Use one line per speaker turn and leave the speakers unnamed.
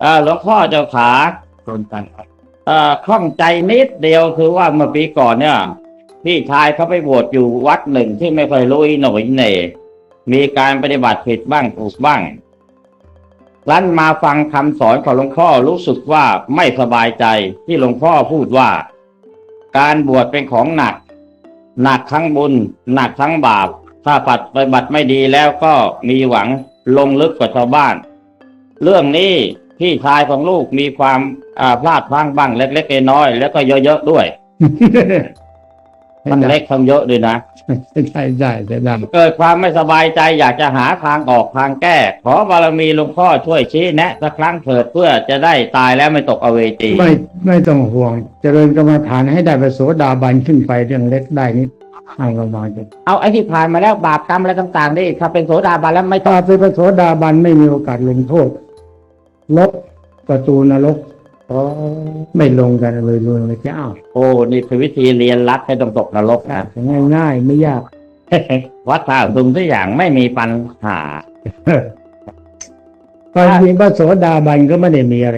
เอ่อหลวงพ่อเจ้าขา
ตนกันครับ
เอ่อข้องใจนิดเดียวคือว่าเมื่อปีก่อนเนี่ย พี่ชายเขาไปบวชอยู่วัดหนึ่งที่ไม่ค่อยรู้อีหน่อยเหน่มีการปฏิบัติผิดบ้างถูกบ้างรั้นมาฟังคำสอนของหลวงพ่อรู้สึกว่าไม่สบายใจที่หลวงพ่อพูดว่า การบวชเป็นของหนัก หนักทั้งบุญ หนักทั้งบาป ถ้าปัดปฏิบัติไม่ดีแล้วก็มีหวังลงลึกกว่าชาวบ้าน เรื่องนี้ พี่ชายของลูกมีความอ่าพลาดพลั้งบ้างเล็กๆน้อยๆแล้วก็เยอะๆด้วยทั้งเล็กทั้งเยอะด้วยนะ
ใช่ใช่ใช่ด
เกิดความไม่สบายใจอยากจะหาทางออกทางแก้ ขอบารมีหลวงพ่อช่วยชี้แนะสักครั้งเถิดเพื่อจะได้ตายแล้วไม่ตกอเวจีำ
ไม่ไม่ต้องห่วง เจริญกรรมฐานให้ได้ประโสดาบันขึ้นไปเรื่องเล็กได้นิดให้ประมาณนี้
เอาไอ้ที่ผ่านมาแล้วบาปกรรมอะไรต่างๆนี่ถ้าเป็นโสดาบันแล้วไม่ต้อง
ถ้าเป็นประโสดาบันไม่มีโอกาสลงโทษ ลบประตูนรกไม่ลงกันเลยเลยเลยจะอ้าว
โอ้นี่คือวิธีเรียนรัดให้ต้องตกนรกนะ
ง่ายๆไม่ยาก
วัดท่าทุงทุกอย่างไม่มีปัญหา
ความจริงพระโสดาบันก็ไม่ได้มีอะไร